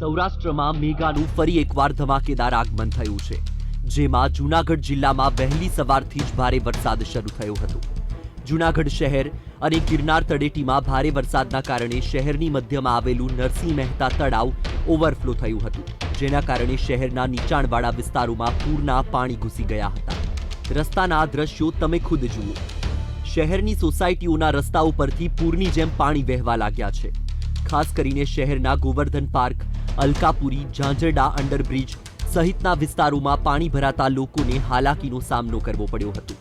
સૌરાષ્ટ્રમાં મેઘાનું ફરી એકવાર ધમાકેદાર આગમન થયું છે, જેમાં જૂનાગઢ જિલ્લામાં વહેલી સવારથી જ ભારે વરસાદ શરૂ થયો હતો. જૂનાગઢ શહેર અને ગિરનાર તળેટીમાં ભારે વરસાદના કારણે શહેરની મધ્યમાં આવેલું નરસિંહ મહેતા તળાવ ઓવરફ્લો થયું હતું, જેના કારણે શહેરના નીચાણવાળા વિસ્તારોમાં પૂરના પાણી ઘૂસી ગયા હતા. રસ્તાના દ્રશ્યો તમે ખુદ જુઓ. શહેરની સોસાયટીઓના રસ્તા ઉપરથી પૂરની જેમ પાણી વહેવા લાગ્યા છે. ખાસ કરીને શહેરના ગોવર્ધન પાર્ક, અલકાપુરી, ઝાંઝરડા અંડરબ્રિજ સહિતના વિસ્તારોમાં પાણી ભરાતા લોકોને હાલાકીનો સામનો કરવો પડ્યો હતો.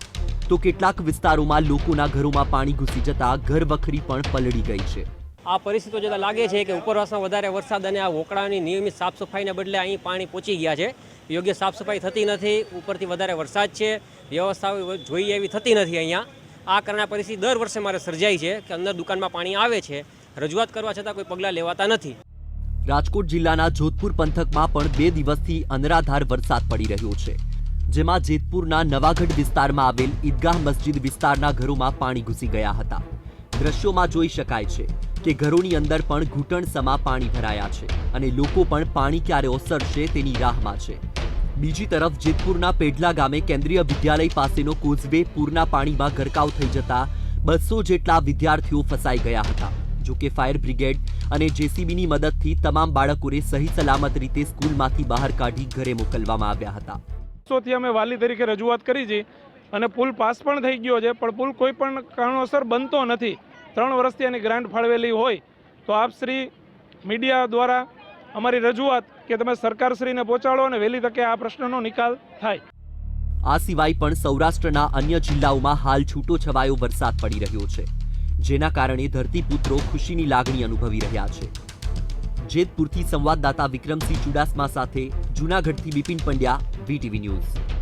તો કેટલાક વિસ્તારોમાં લોકોના ઘરોમાં પાણી ઘૂસી જતા ઘરવખરી પણ પલળી ગઈ છે. આ પરિસ્થિતિઓ જોતા લાગે છે કે ઉપરવાસમાં વધારે વરસાદ અને આ વોકળાની નિયમિત સાફ સફાઈને બદલે અહીં પાણી પહોંચી ગયા છે. યોગ્ય સાફ સફાઈ થતી નથી, ઉપરથી વધારે વરસાદ છે વ્યવસ્થા જોઈએ એવી થતી નથી અહીંયા. આ કારણે પરિસ્થિતિ દર વર્ષે મારે સર્જાય છે કે અંદર દુકાનમાં પાણી આવે છે. રજૂઆત કરવા છતાં કોઈ પગલાં લેવાતા નથી. રાજકોટ જિલ્લાના જોધપુર પંથકમાં પણ બે દિવસથી અનરાધાર વરસાદ પડી રહ્યો છે, જેમાં જેતપુરના નવાગઢ વિસ્તારમાં આવેલ ઈદગાહ મસ્જિદ વિસ્તારના ઘરોમાં પાણી ઘૂસી ગયા હતા. દ્રશ્યોમાં જોઈ શકાય છે કે ઘરોની અંદર પણ ઘૂંટણ સમા પાણી ભરાયા છે અને લોકો પણ પાણી ક્યારે ઓસરશે તેની રાહમાં છે. બીજી તરફ જેતપુરના પેઢલા ગામે કેન્દ્રીય વિદ્યાલય પાસેનો કોઝવે પૂરના પાણીમાં ગરકાવ થઈ જતા બસો જેટલા વિદ્યાર્થીઓ ફસાઈ ગયા હતા. જો કે ફાયર બ્રિગેડ અને જેસીબીની મદદથી તમામ બાળકોને સહી સલામત રીતે સ્કૂલમાંથી બહાર કાઢી ઘરે મોકલવામાં આવ્યા હતા. વર્ષોથી અમે વાલી તરીકે રજૂઆત કરી છે અને પુલ પાસ પણ થઈ ગયો છે પણ પુલ કોઈ પણ કારણોસર બનતો નથી. ત્રણ વર્ષથી એની ગ્રાન્ટ ફાળવેલી હોય તો આપ શ્રી મીડિયા દ્વારા અમારી રજૂઆત કે તમે સરકારશ્રીને પહોંચાડો અને વહેલી તકે આ પ્રશ્નનો નિકાલ થાય. આ સિવાય પણ સૌરાષ્ટ્રના અન્ય જિલ્લાઓમાં હાલ છૂટો છવાયો વરસાદ પડી રહ્યો છે. જેના કારણે ધરતીપુત્રો ખુશીની લાગણી અનુભવી રહ્યા છે. જેતપુરથી સંવાદદાતા વિક્રમસિંહ ચુડાસમા સાથે જૂનાગઢથી બિપિન પંડ્યા, વીટીવી ન્યૂઝ.